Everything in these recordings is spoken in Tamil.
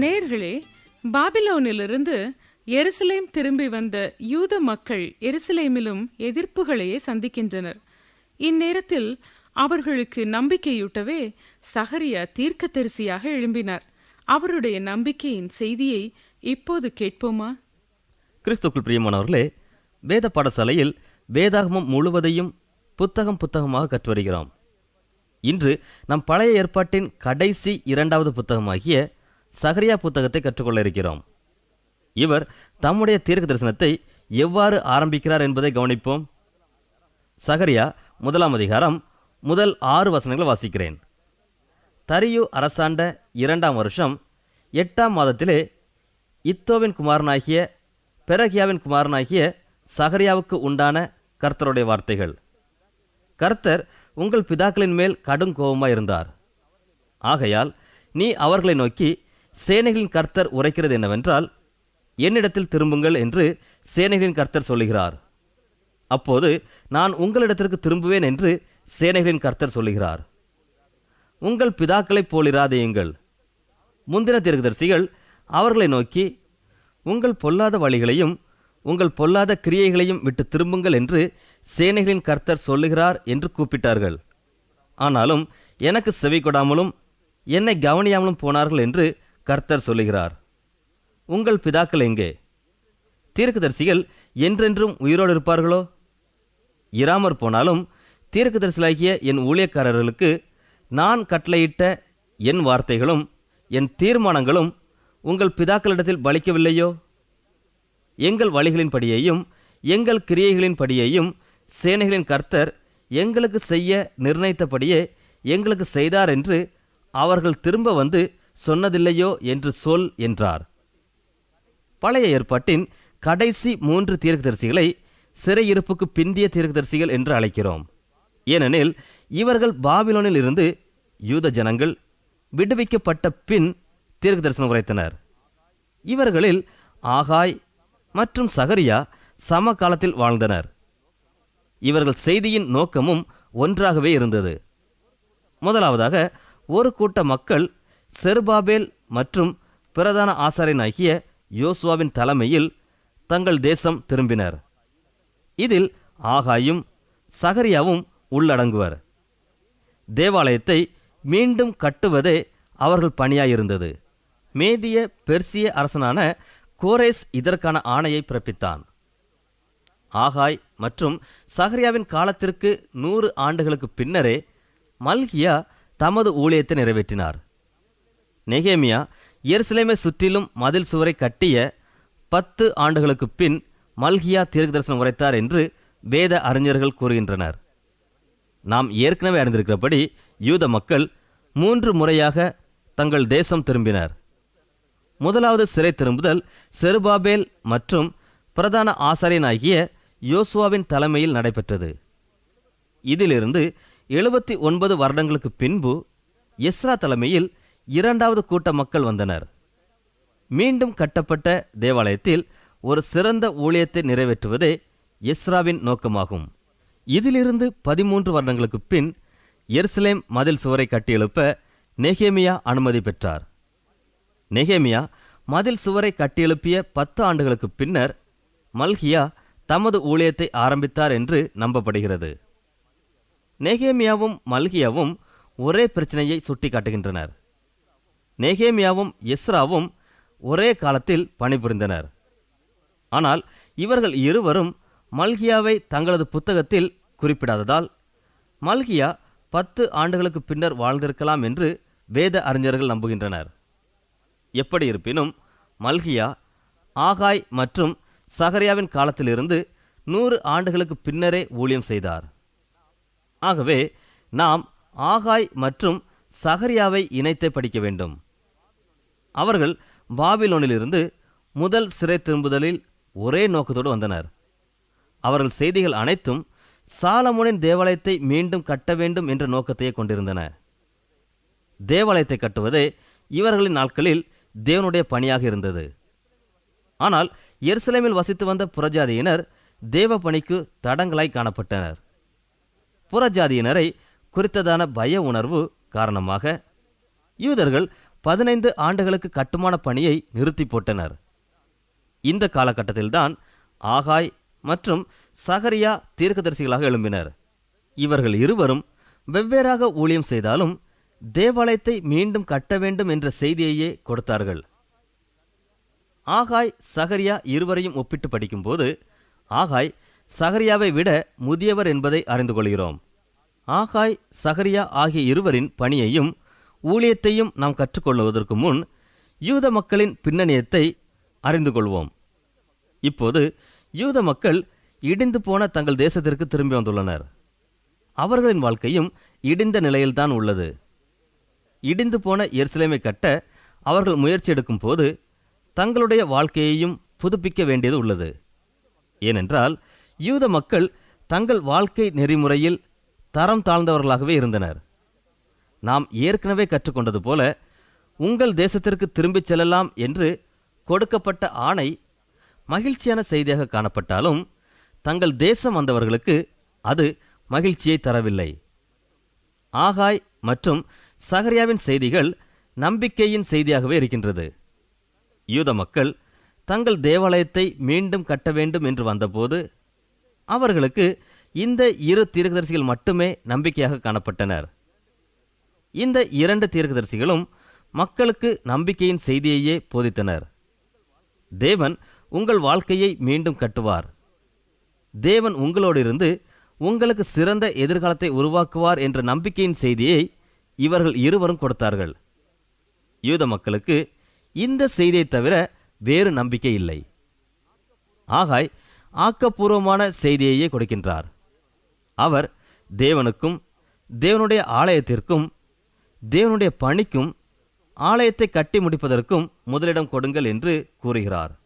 நேர்களே பாபிலோனிலிருந்து எருசலேம் திரும்பி வந்த யூத மக்கள் எருசலேமிலும் எதிர்ப்புகளையே சந்திக்கின்றனர். இந்நேரத்தில் அவர்களுக்கு நம்பிக்கையூட்டவே சஹரியா தீர்க்கதரிசியாக எழும்பினார். அவருடைய நம்பிக்கையின் செய்தியை இப்போது கேட்போமா? கிறிஸ்துக்குள் பிரியமானவர்களே வேத பாடசாலையில் வேதாகமம் முழுவதையும் புத்தகம் புத்தகமாக கற்று வருகிறோம் இன்று நம் பழைய ஏற்பாட்டின் கடைசி இரண்டாவது புத்தகமாகிய சகரியா புத்தகத்தை கற்றுக்கொள்ள இருக்கிறோம். இவர் தம்முடைய தீர்க்க தரிசனத்தை எவ்வாறு ஆரம்பிக்கிறார் என்பதை கவனிப்போம். சகரியா முதலாம் அதிகாரம் முதல் ஆறு வசனங்களை வாசிக்கிறேன். தரியு அரசாண்ட இரண்டாம் வருஷம் எட்டாம் மாதத்திலே இத்தோவின் குமாரனாகிய பெரகியாவின் குமாரனாகிய சஹரியாவுக்கு உண்டான கர்த்தருடைய வார்த்தைகள். கர்த்தர் உங்கள் பிதாக்களின் மேல் கடும் கோபமாக இருந்தார். ஆகையால் நீ அவர்களை நோக்கி சேனைகளின் கர்த்தர் உரைக்கிறது என்னவென்றால் என்னிடத்தில் திரும்புங்கள் என்று சேனைகளின் கர்த்தர் சொல்லுகிறார். அப்போது நான் உங்களிடத்திற்கு திரும்புவேன் என்று சேனைகளின் கர்த்தர் சொல்லுகிறார். உங்கள் பிதாக்களைப் போலிராதேயுங்கள் முந்தின தீர்க்கதரிசிகள் அவர்களை நோக்கி உங்கள் பொல்லாத வழிகளையும் உங்கள் பொல்லாத கிரியைகளையும் விட்டு திரும்புங்கள் என்று சேனைகளின் கர்த்தர் சொல்லுகிறார் என்று கூப்பிட்டார்கள். ஆனாலும் எனக்கு செவி கொடாமலும் என்னை கவனியாமலும் போனார்கள் என்று கர்த்தர் சொல்லுகிறார். உங்கள் பிதாக்கள் எங்கே? தீர்க்கதரிசிகள் என்றென்றும் உயிரோடு இருப்பார்களோ? இராமற் போனாலும் தீர்க்கதரிசிகளாகிய என் ஊழியக்காரர்களுக்கு நான் கட்டளையிட்ட என் வார்த்தைகளும் என் தீர்மானங்களும் உங்கள் பிதாக்களிடத்தில் பலிக்கவில்லையோ? எங்கள் வழிகளின்படியையும் எங்கள் கிரியைகளின்படியையும் சேனைகளின் கர்த்தர் எங்களுக்கு செய்ய நிர்ணயித்தபடியே எங்களுக்கு செய்தார் என்று அவர்கள் திரும்ப வந்து சொன்னதில்லையோ என்று சொல் என்றார். பழைய ஏற்பாட்டின் கடைசி மூன்று தீர்க்கதரிசிகளை சிறையிருப்புக்கு பிந்திய தீர்க்கதரிசிகள் என்று அழைக்கிறோம். ஏனெனில் இவர்கள் பாபிலோனில் இருந்து யூத ஜனங்கள் விடுவிக்கப்பட்ட பின் தீர்க்கதரிசனம் உரைத்தனர். இவர்களில் ஆகாய் மற்றும் சகரியா சம காலத்தில் வாழ்ந்தனர். இவர்கள் செய்தியின் நோக்கமும் ஒன்றாகவே இருந்தது. முதலாவதாக ஒரு கூட்ட மக்கள் செருபாபேல் மற்றும் பிரதான ஆசாரியனாகிய யோசுவாவின் தலைமையில் தங்கள் தேசம் திரும்பினர். இதில் ஆகாயும் சகரியாவும் உள்ளடங்குவர். தேவாலயத்தை மீண்டும் கட்டுவதே அவர்கள் பணியாயிருந்தது. மேதிய பெர்சிய அரசனான கோரேஸ் இதற்கான ஆணையை பிறப்பித்தான். ஆகாய் மற்றும் சஹரியாவின் காலத்திற்கு நூறு ஆண்டுகளுக்கு பின்னரே மல்கியா தமது ஊழியத்தை நிறைவேற்றினார். நெகேமியா எருசலேமை சுற்றிலும் மதில் சுவரை கட்டிய பத்து ஆண்டுகளுக்கு பின் மல்கியா தீர்க்கதரிசனம் உரைத்தார் என்று வேத அறிஞர்கள் கூறுகின்றனர். நாம் ஏற்கனவே அறிந்திருக்கிறபடி யூத மக்கள் மூன்று முறையாக தங்கள் தேசம் திரும்பினர். முதலாவது சிறை திரும்புதல் செருபாபேல் மற்றும் பிரதான ஆசாரியனாகிய யோசுவாவின் தலைமையில் நடைபெற்றது. இதிலிருந்து எழுபத்தி ஒன்பது வருடங்களுக்கு பின்பு எஸ்ரா தலைமையில் இரண்டாவது கூட்ட மக்கள் வந்தனர். மீண்டும் கட்டப்பட்ட தேவாலயத்தில் ஒரு சிறந்த ஊழியத்தை நிறைவேற்றுவதே இஸ்ராவின் நோக்கமாகும். இதிலிருந்து பதிமூன்று வருடங்களுக்கு பின் எருசலேம் மதில் சுவரை கட்டியெழுப்ப நெகேமியா அனுமதி பெற்றார். நெகேமியா மதில் சுவரை கட்டியெழுப்பிய பத்து ஆண்டுகளுக்கு பின்னர் மல்கியா தமது ஊழியத்தை ஆரம்பித்தார் என்று நம்பப்படுகிறது. நெகேமியாவும் மல்கியாவும் ஒரே பிரச்சனையை சுட்டிக்காட்டுகின்றனர். நெகேமியாவும் எஸ்ராவும் ஒரே காலத்தில் பணிபுரிந்தனர். ஆனால் இவர்கள் இருவரும் மல்கியாவை தங்களது புத்தகத்தில் குறிப்பிடாததால் மல்கியா பத்து ஆண்டுகளுக்கு பின்னர் வாழ்ந்திருக்கலாம் என்று வேத அறிஞர்கள் நம்புகின்றனர். எப்படி இருப்பினும் மல்கியா ஆகாய் மற்றும் சகரியாவின் காலத்திலிருந்து நூறு ஆண்டுகளுக்கு பின்னரே ஊழியம் செய்தார். ஆகவே நாம் ஆகாய் மற்றும் சகரியாவை இணைத்தே படிக்க வேண்டும். அவர்கள் பாபிலோனிலிருந்து முதல் சிறை திரும்புதலில் ஒரே நோக்கத்தோடு வந்தனர். அவர்கள் செய்திகள் அனைத்தும் சாலமோனின் தேவாலயத்தை மீண்டும் கட்ட வேண்டும் என்ற நோக்கத்தையே கொண்டிருந்தன. தேவாலயத்தை கட்டுவதே இவர்களின் நாட்களில் தேவனுடைய பணியாக இருந்தது. ஆனால் எருசலேமில் வசித்து வந்த புறஜாதியினர் தேவ பணிக்கு தடங்களாய் காணப்பட்டனர். புறஜாதியினரை குறித்ததான பய உணர்வு காரணமாக யூதர்கள் பதினைந்து ஆண்டுகளுக்கு கட்டுமான பணியை நிறுத்தி போட்டனர். இந்த காலகட்டத்தில்தான் ஆகாய் மற்றும் சகரியா தீர்க்கதரிசிகளாக எழும்பினர். இவர்கள் இருவரும் வெவ்வேறாக ஊழியம் செய்தாலும் தேவாலயத்தை மீண்டும் கட்ட வேண்டும் என்ற செய்தியையே கொடுத்தார்கள். ஆகாய் சகரியா இருவரையும் ஒப்பிட்டு படிக்கும்போது ஆகாய் சகரியாவை விட முதியவர் என்பதை அறிந்து கொள்கிறோம். ஆகாய் சகரியா ஆகிய இருவரின் பணியையும் ஊழியத்தையும் நாம் கற்றுக்கொள்வதற்கு முன் யூத மக்களின் பின்னணியத்தை அறிந்து கொள்வோம். இப்போது யூத மக்கள் இடிந்து போன தங்கள் தேசத்திற்கு திரும்பி வந்துள்ளனர். அவர்களின் வாழ்க்கையும் இடிந்த நிலையில்தான் உள்ளது. இடிந்து போன எருசலேமை கட்ட அவர்கள் முயற்சி எடுக்கும் போது தங்களுடைய வாழ்க்கையையும் புதுப்பிக்க வேண்டியது உள்ளது. ஏனென்றால் யூத மக்கள் தங்கள் வாழ்க்கை நெறிமுறையில் தரம் தாழ்ந்தவர்களாகவே இருந்தனர். நாம் ஏற்கனவே கற்றுக்கொண்டது போல உங்கள் தேசத்திற்கு திரும்பிச் செல்லலாம் என்று கொடுக்கப்பட்ட ஆணை மகிழ்ச்சியான செய்தியாக காணப்பட்டாலும் தங்கள் தேசம் வந்தவர்களுக்கு அது மகிழ்ச்சியை தரவில்லை. ஆகாய் மற்றும் சகரியாவின் செய்திகள் நம்பிக்கையின் செய்தியாகவே இருக்கின்றது. யூத மக்கள் தங்கள் தேவாலயத்தை மீண்டும் கட்ட வேண்டும் என்று வந்தபோது அவர்களுக்கு இந்த இரு தீர்க்கதரிசிகள் மட்டுமே நம்பிக்கையாக காணப்பட்டனர். இந்த இரண்டு தீர்க்கதரிசிகளும் மக்களுக்கு நம்பிக்கையின் செய்தியையே போதித்தனர். தேவன் உங்கள் வாழ்க்கையை மீண்டும் கட்டுவார். தேவன் உங்களோடு இருந்து உங்களுக்கு சிறந்த எதிர்காலத்தை உருவாக்குவார் என்ற நம்பிக்கையின் செய்தியை இவர்கள் இருவரும் கொடுத்தார்கள். யூத மக்களுக்கு இந்த செய்தியை தவிர வேறு நம்பிக்கை இல்லை. ஆகாய் ஆக்கப்பூர்வமான செய்தியையே கொடுக்கின்றார். அவர் தேவனுக்கும் தேவனுடைய ஆலயத்திற்கும் தேவனுடைய பணிக்கும் ஆலயத்தை கட்டி முடிப்பதற்கும் முதலிடம் கொடுங்கள் என்று கூறுகிறார்.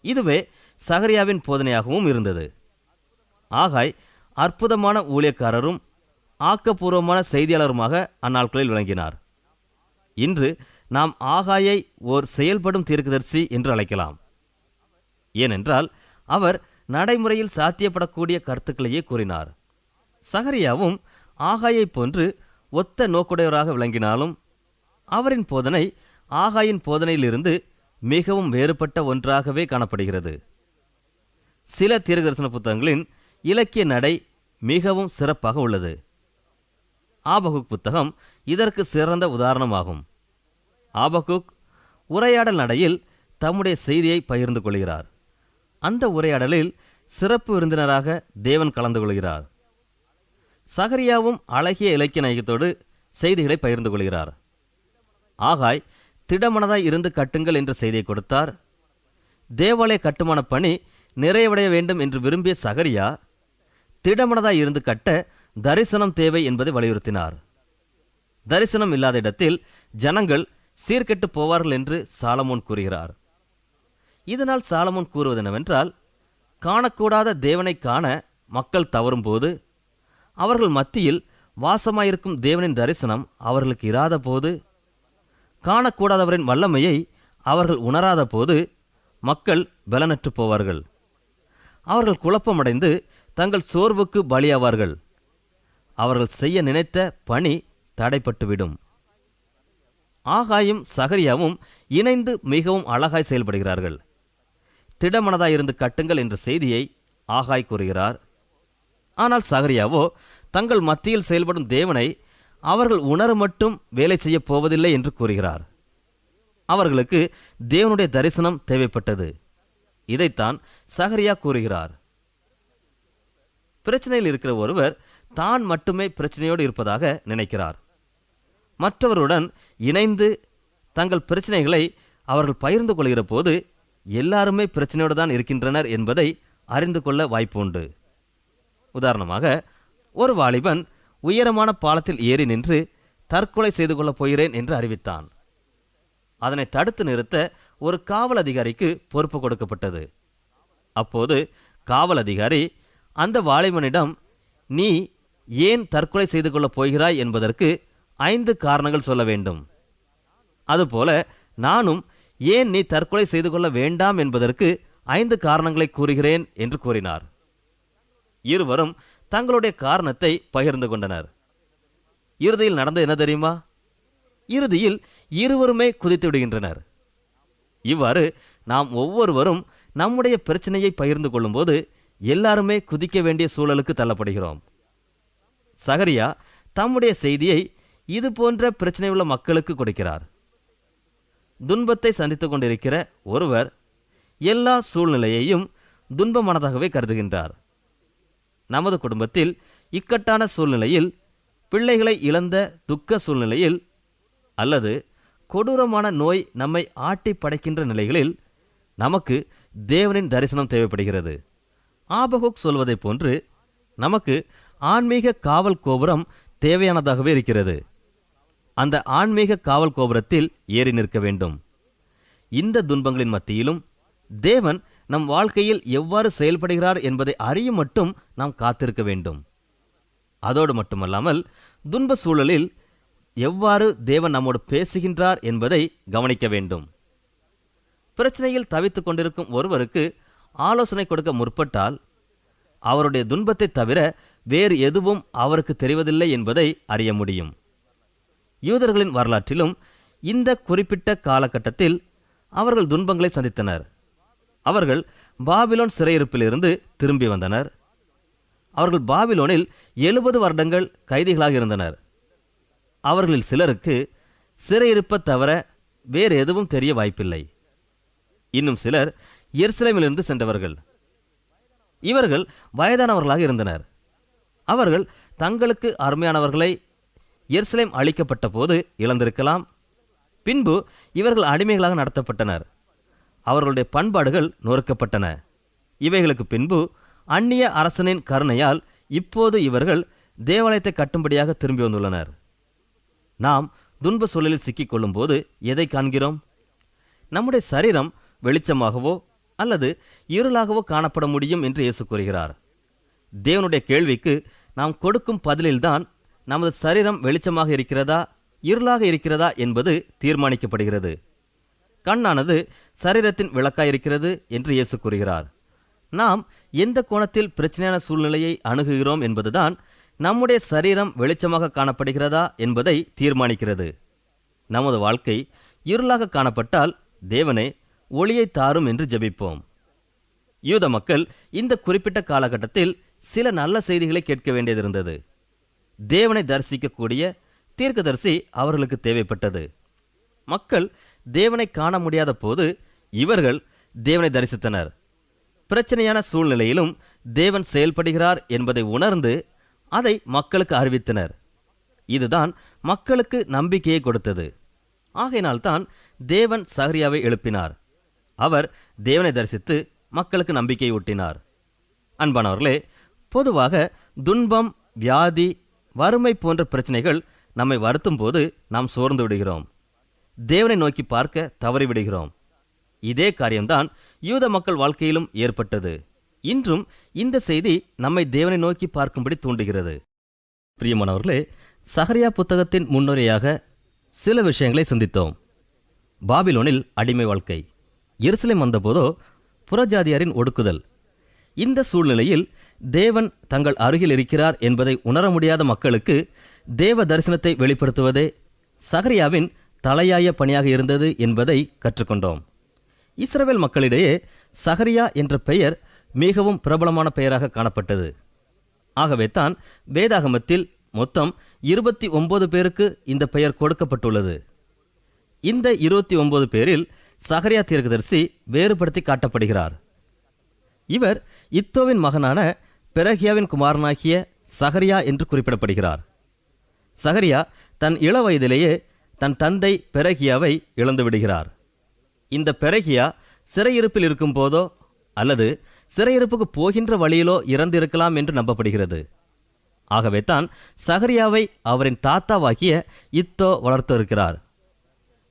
இதுவே சகரியாவின் போதனையாகவும் இருந்தது. ஆகாய் அற்புதமான ஊழியக்காரரும் ஆக்கப்பூர்வமான செய்தியாளருமாக அந்நாட்களில் விளங்கினார். இன்று நாம் ஆகாயை ஓர் செயல்படும் தீர்க்கதரிசி என்று அழைக்கலாம். ஏனென்றால் அவர் நடைமுறையில் சாத்தியப்படக்கூடிய கருத்துக்களையே கூறினார். சகரியாவும் ஆகாயைப் போன்று ஒத்த நோக்குடையவராக விளங்கினாலும் அவரின் போதனை ஆகாயின் போதனையிலிருந்து மிகவும் வேறுபட்ட ஒன்றாகவே காணப்படுகிறது. சில தீர்க்கதரிசன புத்தகங்களின் இலக்கிய நடை மிகவும் சிறப்பாக உள்ளது. ஆபகுக் புத்தகம் இதற்கு சிறந்த உதாரணமாகும். ஆபகுக் உரையாடல் நடையில் தம்முடைய செய்தியை பகிர்ந்து கொள்கிறார். அந்த உரையாடலில் சிறப்பு விருந்தினராக தேவன் கலந்து கொள்கிறார். சகரியாவும் அழகிய இலக்கிய நயத்தோடு செய்திகளை பகிர்ந்து கொள்கிறார். ஆகாய் திடமனதாய் இருந்து கட்டுங்கள் என்ற செய்தியை கொடுத்தார். தேவாலய கட்டுமான பணி நிறைவடைய வேண்டும் என்று விரும்பிய சகரியா திடமனதாய் இருந்து கட்ட தரிசனம் தேவை என்பதை வலியுறுத்தினார். தரிசனம் இல்லாத இடத்தில் ஜனங்கள் சீர்கெட்டு போவார்கள் என்று சாலமோன் கூறுகிறார். இதனால் சாலமோன் கூறுவது என்னவென்றால் காணக்கூடாத தேவனை காண மக்கள் தவறும்போது அவர்கள் மத்தியில் வாசமாயிருக்கும் தேவனின் தரிசனம் அவர்களுக்கு இராத போது காணக்கூடாதவரின் வல்லமையை அவர்கள் உணராத போது மக்கள் பலனற்று போவார்கள். அவர்கள் குழப்பமடைந்து தங்கள் சோர்வுக்கு பலியாவார்கள். அவர்கள் செய்ய நினைத்த பணி தடைப்பட்டுவிடும். ஆகாயும் சகரியாவும் இணைந்து மிகவும் அழகாய் செயல்படுகிறார்கள். திடமனதாயிருந்து கட்டுங்கள் என்ற செய்தியை ஆகாய் கூறுகிறார். ஆனால் சகரியாவோ தங்கள் மத்தியில் செயல்படும் தேவனை அவர்கள் உணர மட்டும் வேலை செய்யப் போவதில்லை என்று கூறுகிறார். அவர்களுக்கு தேவனுடைய தரிசனம் தேவைப்பட்டது. இதைத்தான் சகரியா கூறுகிறார். பிரச்சனையில் இருக்கிற ஒருவர் தான் மட்டுமே பிரச்சனையோடு இருப்பதாக நினைக்கிறார். மற்றவருடன் இணைந்து தங்கள் பிரச்சனைகளை அவர்கள் பகிர்ந்து கொள்கிற போது எல்லாருமே பிரச்சனையோடு தான் இருக்கின்றனர் என்பதை அறிந்து கொள்ள வாய்ப்பு உண்டு. உதாரணமாக ஒரு வாலிபன் உயரமான பாலத்தில் ஏறி நின்று தற்கொலை செய்து கொள்ளப் போகிறேன் என்று அறிவித்தான். அதனை தடுத்து நிறுத்த ஒரு காவல் அதிகாரிக்கு பொறுப்பு கொடுக்கப்பட்டது. அப்போது காவல் அதிகாரி அந்த வாலிபனிடம் நீ ஏன் தற்கொலை செய்து கொள்ளப் போகிறாய் என்பதற்கு ஐந்து காரணங்கள் சொல்ல வேண்டும். அதுபோல நானும் ஏன் நீ தற்கொலை செய்து கொள்ள வேண்டாம் என்பதற்கு ஐந்து காரணங்களை கூறுகிறேன் என்று கூறினார். இருவரும் தங்களுடைய காரணத்தை பகிர்ந்து கொண்டனர். இறுதியில் நடந்தது என்ன தெரியுமா? இறுதியில் இருவருமே குதித்து விடுகின்றனர். இவ்வாறு நாம் ஒவ்வொருவரும் நம்முடைய பிரச்சனையை பகிர்ந்து கொள்ளும்போது எல்லாருமே குதிக்க வேண்டிய சூழலுக்கு தள்ளப்படுகிறோம். சகரியா தம்முடைய செய்தியை இது போன்ற பிரச்சனையுள்ள மக்களுக்கு கொடுக்கிறார். துன்பத்தை சந்தித்துக் கொண்டிருக்கிற ஒருவர் எல்லா சூழ்நிலையையும் துன்பமானதாகவே கருதுகின்றார். நமது குடும்பத்தில் இக்கட்டான சூழ்நிலையில் பிள்ளைகளை இழந்த துக்க சூழ்நிலையில் அல்லது கொடூரமான நோய் நம்மை ஆட்டி படைக்கின்ற நிலைகளில் நமக்கு தேவனின் தரிசனம் தேவைப்படுகிறது. ஆபகுக் சொல்வதைப் போன்று நமக்கு ஆன்மீக காவல் கோபுரம் தேவையானதாகவே இருக்கிறது. அந்த ஆன்மீக காவல் கோபுரத்தில் ஏறி நிற்க வேண்டும். இந்த துன்பங்களின் மத்தியிலும் தேவன் நம் வாழ்க்கையில் எவ்வாறு செயல்படுகிறார் என்பதை அறியும் மட்டும் நாம் காத்திருக்க வேண்டும். அதோடு மட்டுமல்லாமல் துன்ப சூழலில் எவ்வாறு தேவன் நம்மோடு பேசுகின்றார் என்பதை கவனிக்க வேண்டும். பிரச்சனையில் தவித்துக் கொண்டிருக்கும் ஒருவருக்கு ஆலோசனை கொடுக்க முற்பட்டால் அவருடைய துன்பத்தை தவிர வேறு எதுவும் அவருக்கு தெரிவதில்லை என்பதை அறிய முடியும். யூதர்களின் வரலாற்றிலும் இந்த குறிப்பிட்ட காலகட்டத்தில் அவர்கள் துன்பங்களை சந்தித்தனர். அவர்கள் பாபிலோன் சிறையிருப்பிலிருந்து திரும்பி வந்தனர். அவர்கள் பாபிலோனில் எழுபது வருடங்கள் கைதிகளாக இருந்தனர். அவர்களில் சிலருக்கு சிறையிருப்பை தவிர வேறு எதுவும் தெரிய வாய்ப்பில்லை. இன்னும் சிலர் எருசலேமிலிருந்து சென்றவர்கள். இவர்கள் வயதானவர்களாக இருந்தனர். அவர்கள் தங்களுக்கு அருமையானவர்களை எருசலேம் அளிக்கப்பட்ட போது இழந்திருக்கலாம். பின்பு இவர்கள் அடிமைகளாக நடத்தப்பட்டனர். அவர்களுடைய பண்பாடுகள் நொறுக்கப்பட்டன. இவைகளுக்கு பின்பு அந்நிய அரசனின் கருணையால் இப்போது இவர்கள் தேவாலயத்தை கட்டும்படியாக திரும்பி வந்துள்ளனர். நாம் துன்ப சூழலில் சிக்கிக்கொள்ளும் போது எதை காண்கிறோம்? நம்முடைய சரீரம் வெளிச்சமாகவோ அல்லது இருளாகவோ காணப்பட முடியும் என்று இயேசு கூறுகிறார். தேவனுடைய கேள்விக்கு நாம் கொடுக்கும் பதிலில்தான் நமது சரீரம் வெளிச்சமாக இருக்கிறதா இருளாக இருக்கிறதா என்பது தீர்மானிக்கப்படுகிறது. கண்ணானது சரீரத்தின் விளக்காய் இருக்கிறது என்று இயேசு கூறுகிறார். நாம் எந்த கோணத்தில் பிரச்சனையான சூழ்நிலையை அணுகுகிறோம் என்பதுதான் நம்முடைய சரீரம் வெளிச்சமாக காணப்படுகிறதா என்பதை தீர்மானிக்கிறது. நமது வாழ்க்கை இருளாக காணப்பட்டால் தேவனே ஒளியை தாரும் என்று ஜெபிப்போம். யூத மக்கள் இந்த குறிப்பிட்ட காலகட்டத்தில் சில நல்ல செய்திகளை கேட்க வேண்டியதிருந்தது தேவனை தரிசிக்கக்கூடிய தீர்க்கதரிசி அவர்களுக்கு தேவைப்பட்டது. மக்கள் தேவனை காண முடியாத போது இவர்கள் தேவனை தரிசித்தனர். பிரச்சனையான சூழ்நிலையிலும் தேவன் செயல்படுகிறார் என்பதை உணர்ந்து அதை மக்களுக்கு அறிவித்தனர். இதுதான் மக்களுக்கு நம்பிக்கையை கொடுத்தது. ஆகையினால்தான் தேவன் சகரியாவை எழுப்பினார். அவர் தேவனை தரிசித்து மக்களுக்கு நம்பிக்கை ஊட்டினார். அன்பானவர்களே பொதுவாக துன்பம் வியாதி வறுமை போன்ற பிரச்சனைகள் நம்மை வருத்தும் போது நாம் சோர்ந்து விடுகிறோம். தேவனை நோக்கி பார்க்க தவறிவிடுகிறோம். இதே காரியம்தான் யூத மக்கள் வாழ்க்கையிலும் ஏற்பட்டது. இன்றும் இந்த செய்தி நம்மை தேவனை நோக்கி பார்க்கும்படி தூண்டுகிறது. பிரியமானவர்களே சஹரியா புத்தகத்தின் முன்னுரையாக சில விஷயங்களை சிந்தித்தோம். பாபிலோனில் அடிமை வாழ்க்கை. எருசலேம் வந்தபோதோ புறஜாதியாரின் ஒடுக்குதல். இந்த சூழ்நிலையில் தேவன் தங்கள் அருகில் இருக்கிறார் என்பதை உணர முடியாத மக்களுக்கு தேவ தரிசனத்தை வெளிப்படுத்துவதே சஹரியாவின் தலையாய பணியாக இருந்தது என்பதை கற்றுக்கொண்டோம். இஸ்ரவேல் மக்களிடையே சஹரியா என்ற பெயர் மிகவும் பிரபலமான பெயராக காணப்பட்டது. ஆகவே தான் வேதாகமத்தில் மொத்தம் இருபத்தி ஒன்பது பேருக்கு இந்த பெயர் கொடுக்கப்பட்டுள்ளது. இந்த இருபத்தி ஒன்பது பேரில் சஹரியா தீர்க்கதரிசி வேறுபடுத்தி காட்டப்படுகிறார். இவர் இத்தோவின் மகனான பெரகியாவின் குமாரனாகிய சகரியா என்று குறிப்பிடப்படுகிறார். சகரியா தன் இள வயதிலேயே தன் தந்தை பெரகியாவை இழந்து விடுகிறார் இந்த பெரகியா சிறையிருப்பில் இருக்கும் போதோ அல்லது சிறையிருப்புக்கு போகின்ற வழியிலோ இறந்திருக்கலாம் என்று நம்பப்படுகிறது. ஆகவே தான் சஹரியாவை அவரின் தாத்தாவாகிய இத்தோ வளர்த்திருக்கிறார்.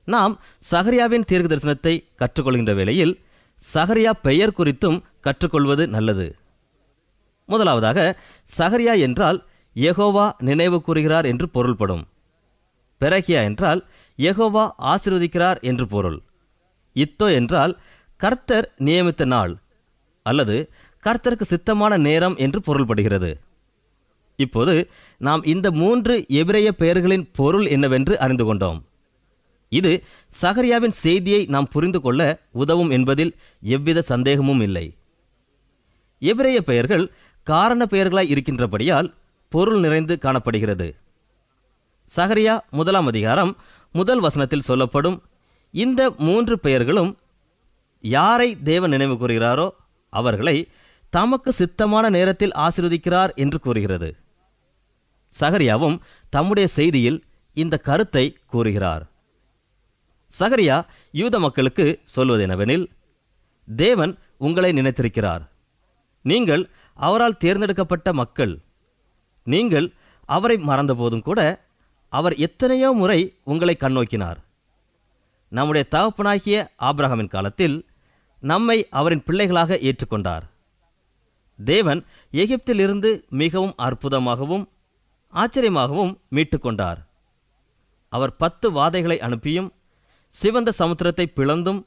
நாம் சஹரியாவின் தீர்க்க தரிசனத்தை கற்றுக்கொள்கின்ற வேளையில் சஹரியா பெயர் குறித்தும் கற்றுக்கொள்வது நல்லது. முதலாவதாக சஹரியா என்றால் எகோவா நினைவு கூறுகிறார் என்று பொருள்படும். பெரகியா என்றால் எகோவா ஆசிர்வதிக்கிறார் என்று பொருள். இத்தோ என்றால் கர்த்தர் நியமித்த நாள் அல்லது கர்த்தருக்கு சித்தமான நேரம் என்று பொருள்படுகிறது. இப்போது நாம் இந்த மூன்று எபிரேய பெயர்களின் பொருள் என்னவென்று அறிந்து கொண்டோம். இது சகரியாவின் செய்தியை நாம் புரிந்து கொள்ள உதவும் என்பதில் எவ்வித சந்தேகமும் இல்லை. எபிரேய பெயர்கள் காரண பெயர்களாய் இருக்கின்றபடியால் பொருள் நிறைந்து காணப்படுகிறது. சஹரியா முதலாம் அதிகாரம் முதல் வசனத்தில் சொல்லப்படும் இந்த மூன்று பெயர்களும் யாரை தேவன் நினைவு கூறுகிறாரோ அவர்களை தமக்கு சித்தமான நேரத்தில் ஆசிர்வதிக்கிறார் என்று கூறுகிறது. சகரியாவும் தம்முடைய செய்தியில் இந்த கருத்தை கூறுகிறார். சகரியா யூத மக்களுக்கு சொல்வதெனவெனில் தேவன் உங்களை நினைத்திருக்கிறார். நீங்கள் அவரால் தேர்ந்தெடுக்கப்பட்ட மக்கள் நீங்கள் அவரை மறந்தபோதும் கூட அவர் எத்தனையோ முறை உங்களை கண்ணோக்கினார். நம்முடைய தகப்பனாகிய ஆப்ரஹாமின் காலத்தில் நம்மை அவரின் பிள்ளைகளாக ஏற்றுக்கொண்டார். தேவன் எகிப்திலிருந்து மிகவும் அற்புதமாகவும் ஆச்சரியமாகவும் மீட்டுக்கொண்டார். அவர் பத்து வாதைகளை அனுப்பியும் சிவந்த சமுத்திரத்தை பிளந்தும்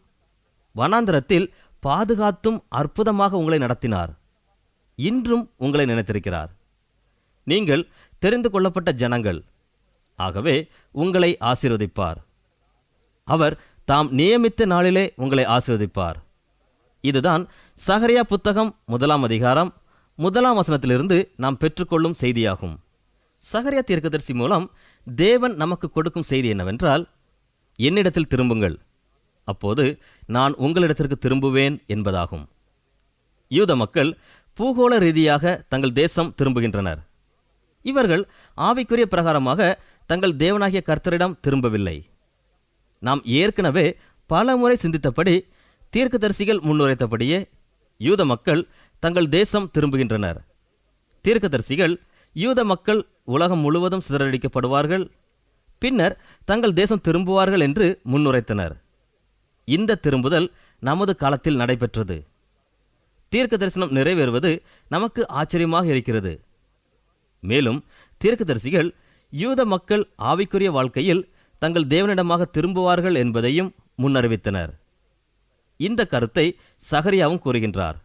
வனாந்திரத்தில் பாதுகாத்தும் அற்புதமாக உங்களை நடத்தினார். இன்றும் உங்களை நினைத்திருக்கிறார். நீங்கள் தெரிந்து கொள்ளப்பட்ட ஜனங்கள் ஆகவே உங்களை ஆசீர்வதிப்பார். அவர் தாம் நியமித்த நாளிலே உங்களை ஆசீர்வதிப்பார். இதுதான் சகரியா புத்தகம் முதலாம் அதிகாரம் முதலாம் வசனத்திலிருந்து நாம் பெற்றுக்கொள்ளும் செய்தியாகும். சகரியா தீர்க்கதரிசி மூலம் தேவன் நமக்கு கொடுக்கும் செய்தி என்னவென்றால் என்னிடத்தில் திரும்புங்கள். அப்போது நான் உங்களிடத்திற்கு திரும்புவேன் என்பதாகும். யூத மக்கள் பூகோள ரீதியாக தங்கள் தேசம் திரும்புகின்றனர். இவர்கள் ஆவிக்குரிய பிரகாரமாக தங்கள் தேவனாகிய கர்த்தரிடம் திரும்பவில்லை. நாம் ஏற்கனவே பல முறை சிந்தித்தபடி தீர்க்கதரிசிகள் முன்னுரைத்தபடியே யூத மக்கள் தங்கள் தேசம் திரும்புகின்றனர். தீர்க்கதரிசிகள் யூத மக்கள் உலகம் முழுவதும் சிதறடிக்கப்படுவார்கள் பின்னர் தங்கள் தேசம் திரும்புவார்கள் என்று முன்னுரைத்தனர். இந்த திரும்புதல் நமது காலத்தில் நடைபெற்றது. தீர்க்க தரிசனம் நிறைவேறுவது நமக்கு ஆச்சரியமாக இருக்கிறது. மேலும் தீர்க்கதரிசிகள் யூத மக்கள் ஆவிக்குரிய வாழ்க்கையில் தங்கள் தேவனிடமாக திரும்புவார்கள் என்பதையும் முன்னறிவித்தனர். இந்த கருத்தை சகரியாவும் கூறுகின்றார்.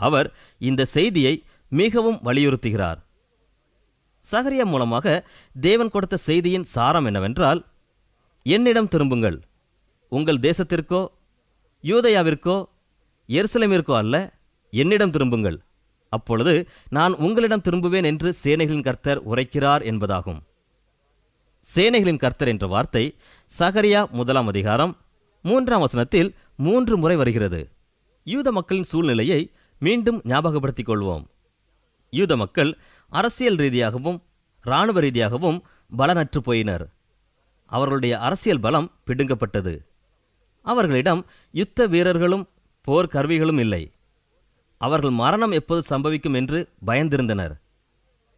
அவர் இந்த செய்தியை மிகவும் வலியுறுத்துகிறார். சகரியா மூலமாக தேவன் கொடுத்த செய்தியின் சாரம் என்னவென்றால் என்னிடம் திரும்புங்கள். உங்கள் தேசத்திற்கோ யூதயாவிற்கோ எருசலேமிற்கோ அல்ல என்னிடம் திரும்புங்கள். அப்பொழுது நான் உங்களிடம் திரும்புவேன் என்று சேனைகளின் கர்த்தர் உரைக்கிறார் என்பதாகும். சேனைகளின் கர்த்தர் என்ற வார்த்தை சகரியா முதலாம் அதிகாரம் மூன்றாம் வசனத்தில் மூன்று முறை வருகிறது. யூத மக்களின் சூழ்நிலையை மீண்டும் ஞாபகப்படுத்திக் கொள்வோம் யூத மக்கள் அரசியல் ரீதியாகவும் இராணுவ ரீதியாகவும் பலனற்று போயினர். அவர்களுடைய அரசியல் பலம் பிடுங்கப்பட்டது. அவர்களிடம் யுத்த வீரர்களும் போர் கருவிகளும் இல்லை. அவர்கள் மரணம் எப்போது சம்பவிக்கும் என்று பயந்திருந்தனர்.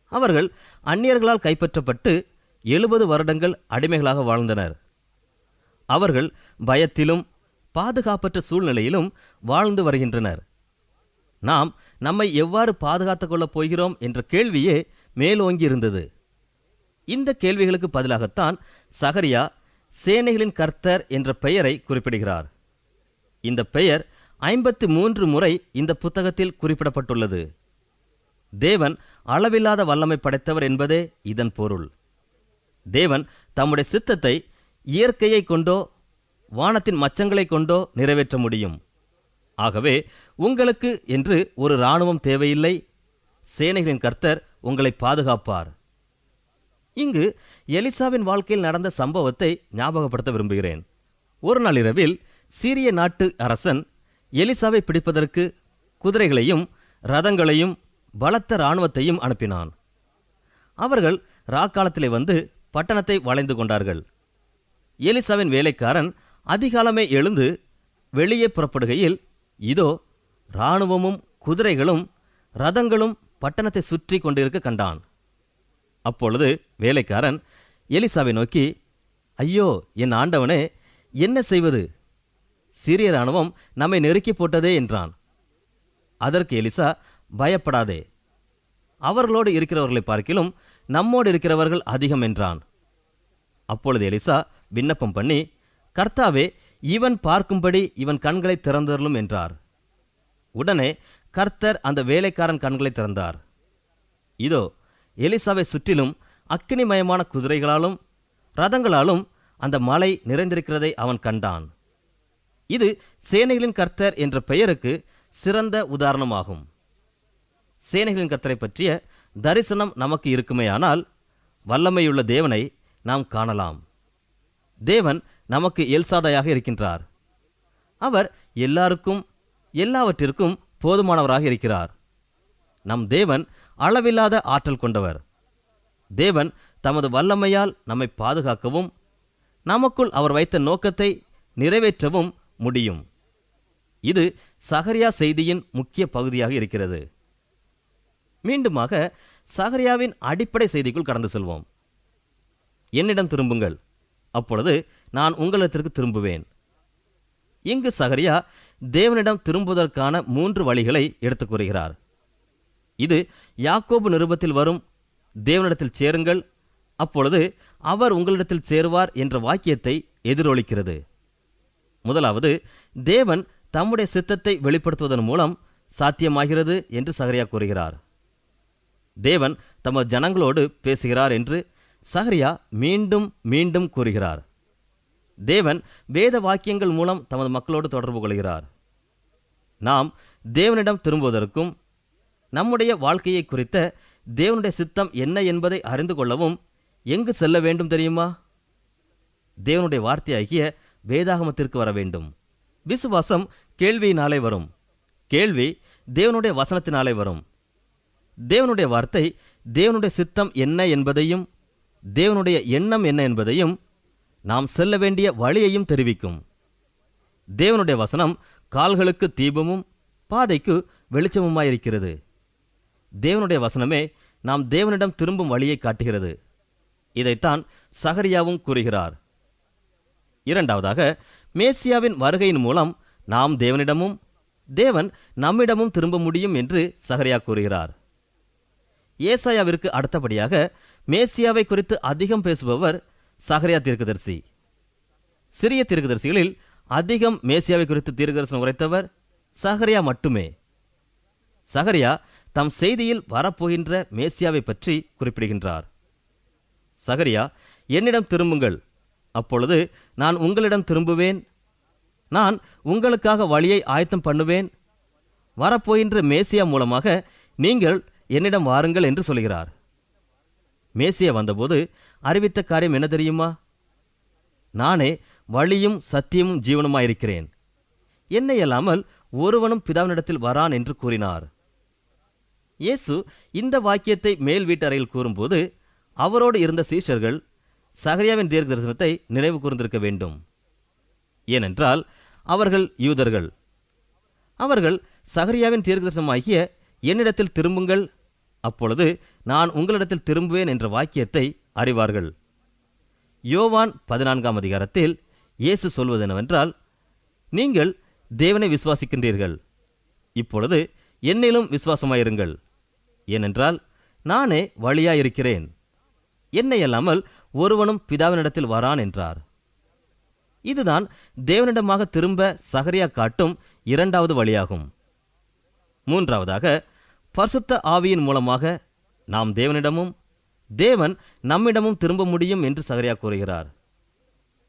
அவர்கள் அந்நியர்களால் கைப்பற்றப்பட்டு எழுபது வருடங்கள் அடிமைகளாக வாழ்ந்தனர். அவர்கள் பயத்திலும் பாதுகாப்பற்ற சூழ்நிலையிலும் வாழ்ந்து வருகின்றனர். நாம் நம்மை எவ்வாறு பாதுகாத்துக் கொள்ளப் போகிறோம் என்ற கேள்வியே மேலோங்கி இருந்தது இந்த கேள்விகளுக்கு பதிலாகத்தான் சகரியா சேனைகளின் கர்த்தர் என்ற பெயரை குறிப்பிடுகிறார். இந்த பெயர் ஐம்பத்தி மூன்று முறை இந்த புத்தகத்தில் குறிப்பிடப்பட்டுள்ளது. தேவன் அளவில்லாத வல்லமை படைத்தவர் என்பதே இதன் பொருள். தேவன் தம்முடைய சித்தத்தை இயற்கையை கொண்டோ வானத்தின் மச்சங்களை கொண்டோ நிறைவேற்ற முடியும். ஆகவே உங்களுக்கு என்று ஒரு இராணுவம் தேவையில்லை. சேனைகளின் கர்த்தர் உங்களை பாதுகாப்பார். இங்கு எலிசாவின் வாழ்க்கையில் நடந்த சம்பவத்தை ஞாபகப்படுத்த விரும்புகிறேன். ஒரு நாள் இரவில் சீரிய நாட்டு அரசன் எலிசாவை பிடிப்பதற்கு குதிரைகளையும் ரதங்களையும் பலத்த இராணுவத்தையும் அனுப்பினான். அவர்கள் ராக்காலத்திலே வந்து பட்டணத்தை வளைந்து கொண்டார்கள். எலிசாவின் வேலைக்காரன் அதிகாலமே எழுந்து வெளியே புறப்படுகையில் இதோ இராணுவமும் குதிரைகளும் ரதங்களும் பட்டணத்தை சுற்றி கொண்டிருக்க கண்டான். அப்பொழுது வேலைக்காரன் எலிசாவை நோக்கி ஐயோ என் ஆண்டவனே என்ன செய்வது? சீரிய ராணுவம் நம்மை நெருக்கி போட்டதே என்றான். அதற்கு எலிசா பயப்படாதே. அவர்களோடு இருக்கிறவர்களை பார்க்கிலும் நம்மோடு இருக்கிறவர்கள் அதிகம் என்றான். அப்பொழுது எலிசா விண்ணப்பம் பண்ணி கர்த்தாவே இவன் பார்க்கும்படி இவன் கண்களை திறந்தருளும் என்றார். உடனே கர்த்தர் அந்த வேலைக்காரன் கண்களை திறந்தார். இதோ எலிசாவை சுற்றிலும் அக்கினிமயமான குதிரைகளாலும் ரதங்களாலும் அந்த மலை நிறைந்திருக்கிறதை அவன் கண்டான். இது சேனைகளின் கர்த்தர் என்ற பெயருக்கு சிறந்த உதாரணமாகும். சேனைகளின் கர்த்தரை பற்றிய தரிசனம் நமக்கு இருக்குமேயானால் வல்லமையுள்ள தேவனை நாம் காணலாம். தேவன் நமக்கு எல்சாதையாக இருக்கின்றார். அவர் எல்லாருக்கும் எல்லாவற்றிற்கும் போதுமானவராக இருக்கிறார். நம் தேவன் அளவில்லாத ஆற்றல் கொண்டவர். தேவன் தமது வல்லமையால் நம்மை பாதுகாக்கவும் நமக்குள் அவர் வைத்த நோக்கத்தை நிறைவேற்றவும் முடியும். இது சகரியா செய்தியின் முக்கிய பகுதியாக இருக்கிறது. மீண்டுமாக சகரியாவின் அடிப்படை செய்திக்குள் கடந்து செல்வோம். என்னிடம் திரும்புங்கள். அப்பொழுது நான் உங்களிடத்திற்கு திரும்புவேன். இங்கு சகரியா தேவனிடம் திரும்புவதற்கான மூன்று வழிகளை எடுத்துக் கூறுகிறார். இது யாக்கோபு நிருபத்தில் வரும் தேவனிடத்தில் சேருங்கள். அப்பொழுது அவர் உங்களிடத்தில் சேருவார் என்ற வாக்கியத்தை எதிரொலிக்கிறது. முதலாவது தேவன் தம்முடைய சித்தத்தை வெளிப்படுத்துவதன் மூலம் சாத்தியமாகிறது என்று சகரியா கூறுகிறார். தேவன் தமது ஜனங்களோடு பேசுகிறார் என்று சகரியா மீண்டும் மீண்டும் கூறுகிறார். தேவன் வேத வாக்கியங்கள் மூலம் தமது மக்களோடு தொடர்பு கொள்கிறார். நாம் தேவனிடம் திரும்புவதற்கும் நம்முடைய வாழ்க்கையை குறித்த தேவனுடைய சித்தம் என்ன என்பதை அறிந்து கொள்ளவும் எங்கு செல்ல வேண்டும் தெரியுமா? தேவனுடைய வார்த்தையாகிய வேதாகமத்திற்கு வர வேண்டும். விசுவாசம் கேள்வியினாலே வரும். கேள்வி தேவனுடைய வசனத்தினாலே வரும். தேவனுடைய வார்த்தை தேவனுடைய சித்தம் என்ன என்பதையும் தேவனுடைய எண்ணம் என்ன என்பதையும் நாம் செல்ல வேண்டிய வழியையும் தெரிவிக்கும். தேவனுடைய வசனம் கால்களுக்கு தீபமும் பாதைக்கு வெளிச்சமுமாயிருக்கிறது. தேவனுடைய வசனமே நாம் தேவனிடம் திரும்பும் வழியை காட்டுகிறது. இதைத்தான் சகரியாவும் கூறுகிறார். இரண்டாவதாக மேசியாவின் வருகையின் மூலம் நாம் தேவனிடமும் தேவன் நம்மிடமும் திரும்ப முடியும் என்று சகரியா கூறுகிறார். ஏசாயாவிற்கு அடுத்தபடியாக மேசியாவை குறித்து அதிகம் பேசுபவர் சகரியா தீர்க்கதரிசி. சிறிய தீர்க்கதரிசிகளில் அதிகம் மேசியாவை குறித்து தீர்க்கதரிசனம் உரைத்தவர் சகரியா மட்டுமே. சகரியா தம் செய்தியில் வரப்போகின்ற மேசியாவை பற்றி குறிப்பிடுகின்றார். சகரியா என்னிடம் திரும்புங்கள். அப்பொழுது நான் உங்களிடம் திரும்புவேன். நான் உங்களுக்காக வழியை ஆயத்தம் பண்ணுவேன். வரப்போகின்ற மேசியா மூலமாக நீங்கள் என்னிடம் வாருங்கள் என்று சொல்கிறார். மேசியா வந்தபோது அறிவித்த காரியம் என்ன தெரியுமா? நானே வழியும் சத்தியமும் ஜீவனுமாயிருக்கிறேன். என்னை அல்லாமல் ஒருவனும் பிதாவினிடத்தில் வரான் என்று கூறினார். இயேசு இந்த வாக்கியத்தை மேல் வீட்டறையில் கூறும்போது அவரோடு இருந்த சீஷர்கள் சகரியாவின் தீர்க்க தரிசனத்தை நினைவு கூர்ந்திருக்க வேண்டும். ஏனென்றால் அவர்கள் யூதர்கள். அவர்கள் சகரியாவின் தீர்க்க தரிசனமாகிய என்னிடத்தில் திரும்புங்கள் அப்பொழுது நான் உங்களிடத்தில் திரும்புவேன் என்ற வாக்கியத்தை அறிவார்கள். யோவான் பதினான்காம் அதிகாரத்தில் இயேசு சொல்வது என்னவென்றால் நீங்கள் தேவனை விசுவாசிக்கின்றீர்கள். இப்பொழுது என்னிலும் விசுவாசமாயிருங்கள். ஏனென்றால் நானே வழியாயிருக்கிறேன். என்னை அல்லாமல் ஒருவனும் பிதாவினிடத்தில் வரான் என்றார். இதுதான் தேவனிடமாக திரும்ப சகரியா காட்டும் இரண்டாவது வழியாகும். மூன்றாவதாக பரிசுத்த ஆவியின் மூலமாக நாம் தேவனிடமும் தேவன் நம்மிடமும் திரும்ப முடியும் என்று சகரியா கூறுகிறார்.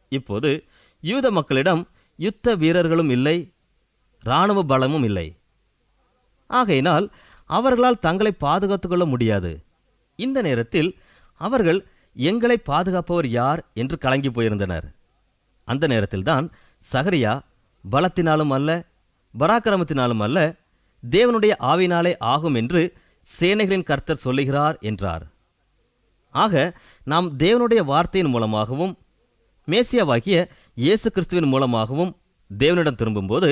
இப்போது யூத மக்களிடம் யுத்த வீரர்களும் இல்லை இராணுவ பலமும் இல்லை. ஆகையினால் அவர்களால் தங்களை பாதுகாத்துக்கொள்ள முடியாது. இந்த நேரத்தில் அவர்கள் எங்களை பாதுகாப்பவர் யார் என்று கலங்கி போயிருந்தனர். அந்த நேரத்தில்தான் சகரியா பலத்தினாலும் அல்ல பராக்கிரமத்தினாலும் அல்ல தேவனுடைய ஆவினாலே ஆகும் என்று சேனைகளின் கர்த்தர் சொல்லுகிறார் என்றார். ஆக நாம் தேவனுடைய வார்த்தையின் மூலமாகவும் மேசியாவாகிய இயேசு கிறிஸ்துவின் மூலமாகவும் தேவனிடம் திரும்பும்போது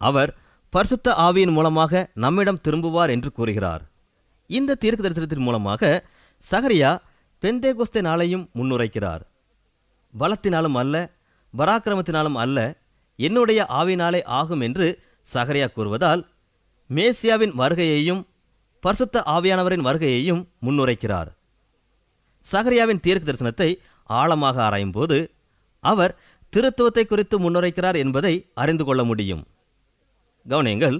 அவர் பரிசுத்த ஆவியின் மூலமாக நம்மிடம் திரும்புவார் என்று கூறுகிறார். இந்த தீர்க்க தரிசனத்தின் மூலமாக சகரியா பெந்தேகோஸ்தே நாளையும் முன்னுரைக்கிறார். பலத்தினாலும் அல்ல பராக்கிரமத்தினாலும் அல்ல என்னுடைய ஆவினாலே ஆகும் என்று சகரியா கூறுவதால் மேசியாவின் வருகையையும் பரிசுத்த ஆவியானவரின் வருகையையும் முன்னுரைக்கிறார். சகரியாவின் தீர்க்க தரிசனத்தை ஆழமாக ஆராயும்போது அவர் திருத்துவத்தை குறித்து முன்னுரைக்கிறார் என்பதை அறிந்து கொள்ள முடியும். கவனியங்கள்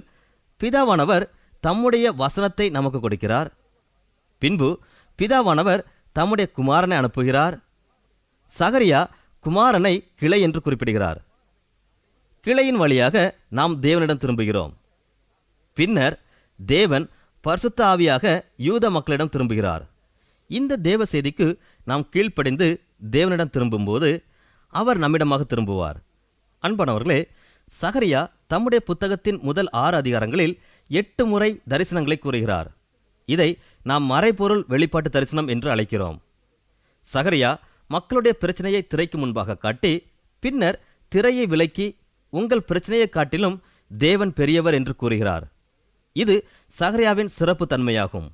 பிதாவானவர் தம்முடைய வசனத்தை நமக்கு கொடுக்கிறார். பின்பு பிதாவானவர் தம்முடைய குமாரனை அனுப்புகிறார். சகரியா குமாரனை கிளை என்று குறிப்பிடுகிறார். கிளையின் வழியாக நாம் தேவனிடம் திரும்புகிறோம். பின்னர் தேவன் பரிசுத்த ஆவியாக யூத மக்களிடம் திரும்புகிறார். இந்த தேவ செய்திக்கு நாம் கீழ்ப்படிந்து தேவனிடம் திரும்பும்போது அவர் நம்மிடமாக திரும்புவார். அன்பானவர்களே சகரியா தம்முடைய புத்தகத்தின் முதல் ஆறு அதிகாரங்களில் எட்டு முறை தரிசனங்களை கூறுகிறார். இதை நாம் மறைபொருள் வெளிப்பாட்டு தரிசனம் என்று அழைக்கிறோம். சகரியா மக்களுடைய பிரச்சனையை திரைக்கு முன்பாக காட்டி பின்னர் திரையை விலக்கி உங்கள் பிரச்சனையை காட்டிலும் தேவன் பெரியவர் என்று கூறுகிறார். இது சகரியாவின் சிறப்பு தன்மையாகும்.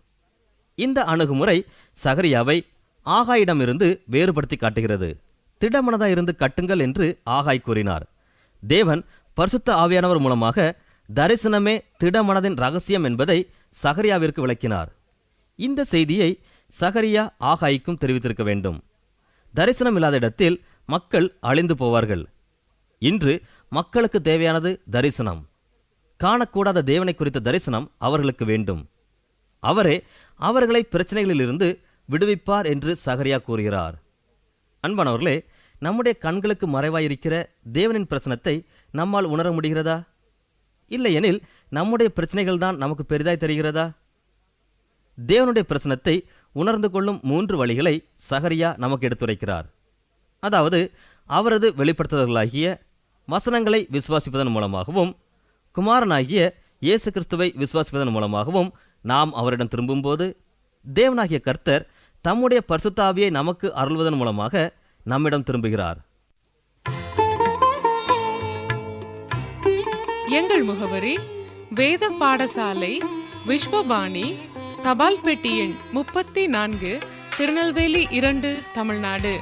இந்த அணுகுமுறை சகரியாவை ஆகாயிடமிருந்து வேறுபடுத்தி காட்டுகிறது. திடமனதாய் இருந்து கட்டுங்கள் என்று ஆகாய் கூறினார். தேவன் பரிசுத்த ஆவியானவர் மூலமாக தரிசனமே திடமனதின் ரகசியம் என்பதை சகரியாவிற்கு விளக்கினார். இந்த செய்தியை சகரியா ஆகாய்க்கும் தெரிவித்திருக்க வேண்டும். தரிசனம் இல்லாத இடத்தில் மக்கள் அழிந்து போவார்கள். இன்று மக்களுக்கு தேவையானது தரிசனம். காணக்கூடாத தேவனை குறித்த தரிசனம் அவர்களுக்கு வேண்டும். அவரே அவர்களை பிரச்சனைகளிலிருந்து விடுவிப்பார் என்று சகரியா கூறுகிறார். அன்பானவர்களே நம்முடைய கண்களுக்கு மறைவாயிருக்கிற தேவனின் பிரச்சனத்தை நம்மால் உணர முடிகிறதா? இல்லையெனில் நம்முடைய பிரச்சனைகள் தான் நமக்கு பெரிதாய் தெரிகிறதா? தேவனுடைய பிரச்சனத்தை உணர்ந்து கொள்ளும் மூன்று வழிகளை சகரியா நமக்கு எடுத்துரைக்கிறார். அதாவது அவரது வெளிப்படுத்துதல்களாகிய வசனங்களை விசுவாசிப்பதன் மூலமாகவும் குமாரனாகிய இயேசு கிறிஸ்துவை விசுவாசிப்பதன் மூலமாகவும் நாம் அவரிடம் திரும்பும்போது தேவனாகிய கர்த்தர் தம்முடைய பரிசுத்தாவியை நமக்கு அருள்வதன் மூலமாக நம்மிடம் திரும்புகிறார். எங்கள் முகவரி வேத பாடசாலை விஸ்வபாணி தபால் பெட்டி எண் முப்பத்தி நான்கு திருநெல்வேலி இரண்டு தமிழ்நாடு.